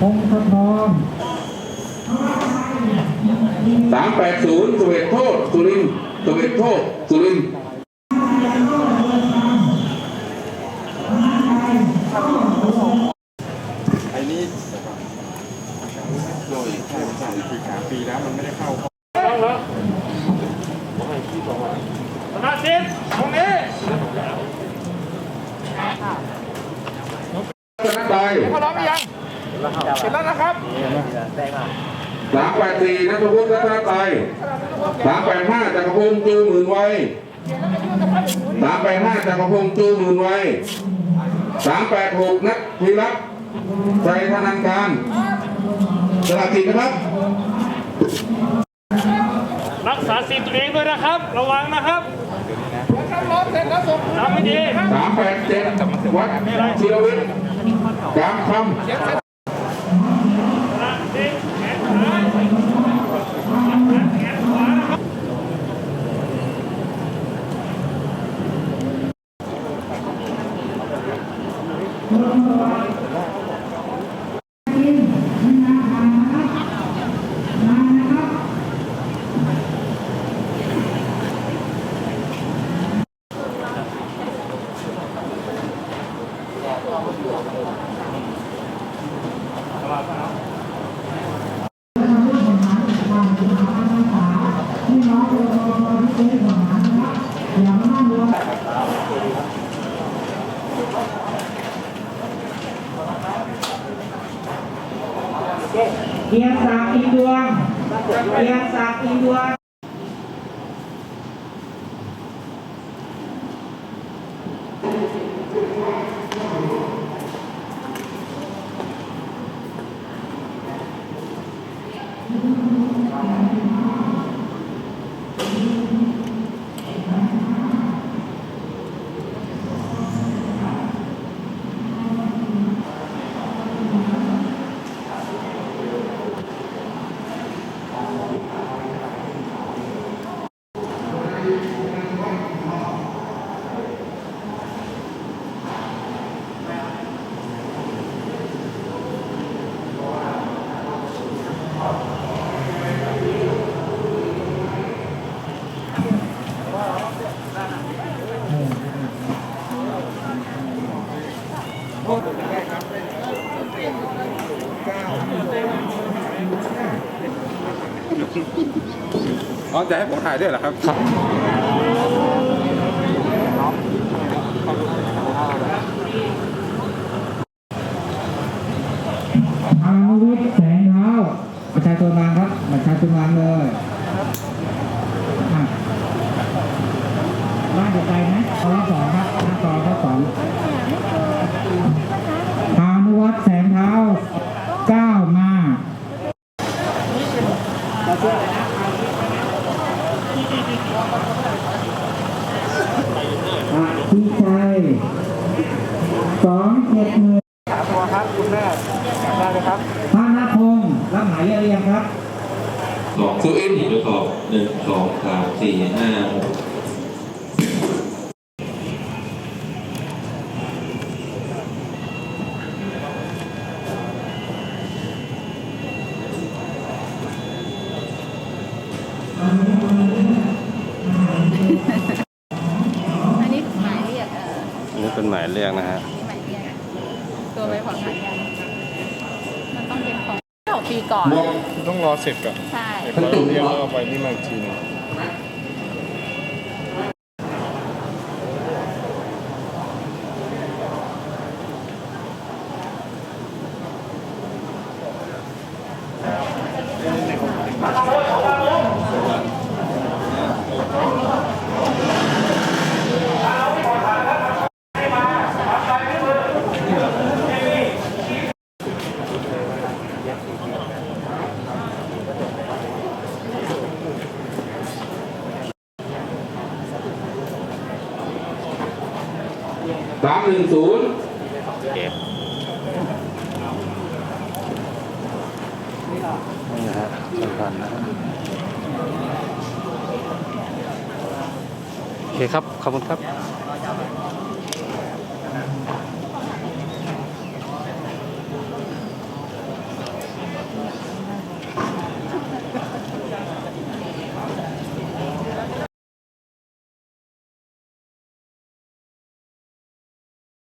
พงศธรสามแปดศูนย์สุเวทโทษสุรินทร์สุเวทโทษสุรินทร์ ไอ้นี่โดยใช่ใช่คือสามปีแล้วมันไม่ได้เข้า ชนะทิพย์ตรงนี้ชนะใจพร้อมหรือยังเสร็จแล้วนะครับสามแปดสี่นัทวุฒิรัตนใจสามแปดห้าจักรพงษ์จูหมื่นไว้สามแปดห้าจักรพงษ์จูหมื่นไว้สามแปดหกนัทธีรัตน์ใจธนันการสลับติดนะครับ รักษาสิทธิ์ตัวเองด้วยนะครับ ระวังนะครับ สามแปดเจ็ดวัดศิรวิทย์จามคำชนะทิพย์แขนซ้ายแขนขวานะครับ เกียรติศักดิ์อินดวงเกียรติศักดิ์อินดวง อ๋อจะให้ผมถ่ายด้วยเหรอครับพานุวิทย์แสงเท้าประชาชนวางครับประชาชนวางเลยอะบ้านเดียวใจนะตอนสองครับหน้าตอนข้อสองพานุวัฒน์แสงเท้าเก้ามา อภิชัยสองเจ็ดหนึ่งตัวครับคุณแม่ได้เลยครับพานาพงศ์รับหมายเรียงครับสองสุอินทร์สี่ทดสอบหนึ่งสองสามสี่ห้าหก หมายเรียกนะฮะหมายเรียกตัวใบผ่อนผันยังมันต้องเป็นของเก่าปีก่อนหมดต้องรอเสร็จก่อนใช่ เดี๋ยวเราเรียกแล้วเอาไปนี่มาอีกทีหนึง สามหนึ่งศูนย์นี่นะฮะสำคัญนะฮะเคครับ ขอบคุณครับ